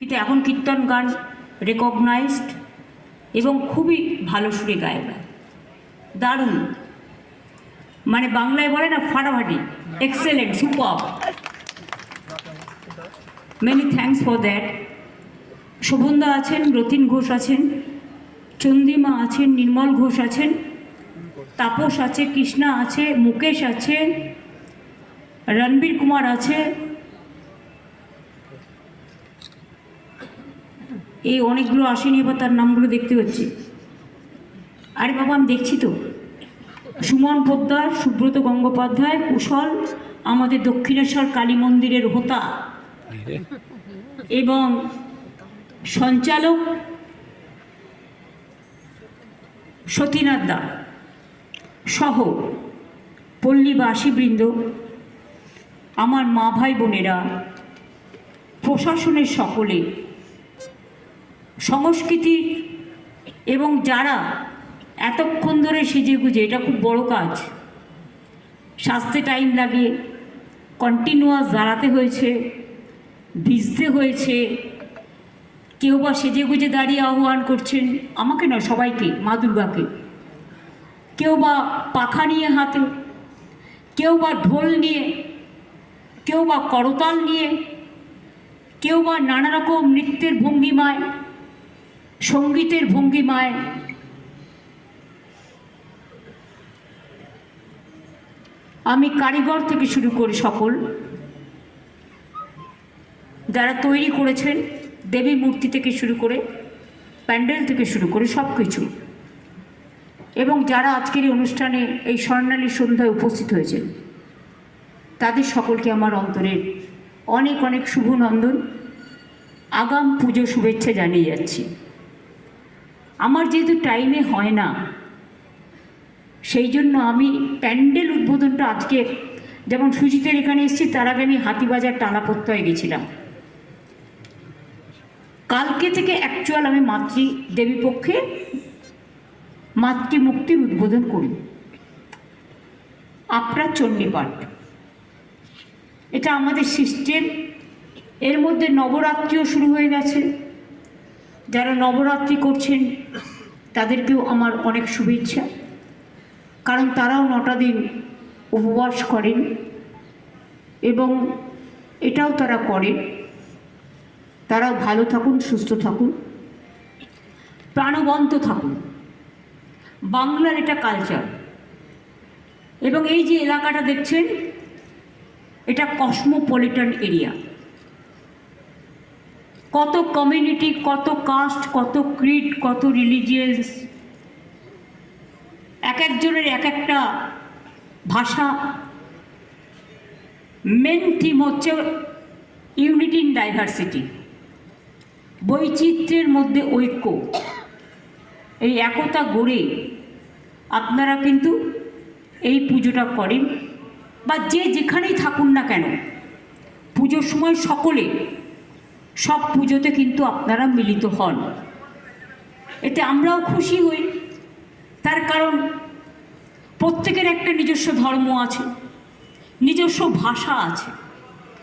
কিন্তু এখন কীর্তন গান রেকগনাইজড এবং খুবই ভালো সুরে গায়করা দারুণ। মানে বাংলায় বলে না, ফাটাফাটি। Excellent super many thanks for that শোভনদা আছেন, রতিন ঘোষ আছেন চন্দিমা আছেন, নির্মল ঘোষ আছেন, তাপস আছে, কৃষ্ণা আছে, মুকেশ আছে, রণবীর কুমার আছে এই অনেকগুলো আসেনি, এবার তার নামগুলো দেখতে হচ্ছে আরে বাবা, আমি দেখছি তো। সুমন পোদ্দার, সুব্রত গঙ্গোপাধ্যায়, কুশল, আমাদের দক্ষিণেশ্বর কালী মন্দিরের হোতা এবং সঞ্চালক সতীনাথ দা সহ পল্লীবাসীবৃন্দ আমার মা ভাই বোনেরা, প্রশাসনের সকলে সংস্কৃতি এবং যারা এতক্ষণ ধরে সেজে গুজে, এটা খুব বড় কাজ। সাজতে টাইম লাগে কন্টিনিউয়াস দাঁড়াতে হয়েছে, ভিজতে হয়েছে। কেউ বা সেজে গুজে দাঁড়িয়ে আহ্বান করছেন আমাকে নয়, সবাইকে, মা দুর্গাকে। কেউ বা পাখা নিয়ে হাতে কেউ বা ঢোল নিয়ে, কেউ বা করতাল নিয়ে, কেউ বা নানা রকম নৃত্যের ভঙ্গিমায় সঙ্গীতের ভঙ্গিমায়। আমি কারিগর থেকে শুরু করি সকল যারা তৈরি করেছেন, দেবী মূর্তি থেকে শুরু করে, প্যান্ডেল থেকে শুরু করে সব কিছু এবং যারা আজকের এই অনুষ্ঠানে এই স্বর্ণালী সন্ধ্যায় উপস্থিত হয়েছেন, তাদের সকলকে আমার অন্তরের অনেক অনেক শুভ নন্দন। আগাম পুজো শুভেচ্ছা জানিয়ে যাচ্ছি। আমার যেহেতু টাইমে হয় না সেই জন্য আমি প্যান্ডেল উদ্বোধনটা আজকে যেমন সুজিতের এখানে এসেছি, তার আগে আমি হাতিবাজার টালাপত্তয় গেছিলাম। কালকে থেকে অ্যাকচুয়াল আমি মাতৃ দেবী পক্ষে মাতৃ মুক্তির উদ্বোধন করি। আপনার চণ্ডীপাঠ এটা আমাদের সিস্টেম এর মধ্যে নবরাত্রিও শুরু হয়ে গেছে। যারা নবরাত্রি করছেন, তাদেরকেও আমার অনেক শুভেচ্ছা। কারণ তারাও নটা দিন উপবাস করেন এবং এটাও তারা করেন তারাও ভালো থাকুন, সুস্থ থাকুন, প্রাণবন্ত থাকুন। বাংলার এটা কালচার এবং এই যে এলাকাটা দেখছেন, এটা কসমোপলিটন এরিয়া কত কমিউনিটি কত কাস্ট কত ক্রিড কত রিলিজিয়াস এক একজনের এক একটা ভাষা। মেন থিম হচ্ছে ইউনিটি ইন ডাইভার্সিটি বৈচিত্র্যের মধ্যে ঐক্য। এই একতা গড়ে আপনারা কিন্তু এই পুজোটা করেন। বা যে যেখানেই থাকুন না কেন, পুজোর সময় সকলে সব পুজোতে কিন্তু আপনারা মিলিত হন। এতে আমরাও খুশি হই। তার কারণ, প্রত্যেকের একটা নিজস্ব ধর্ম আছে, নিজস্ব ভাষা আছে।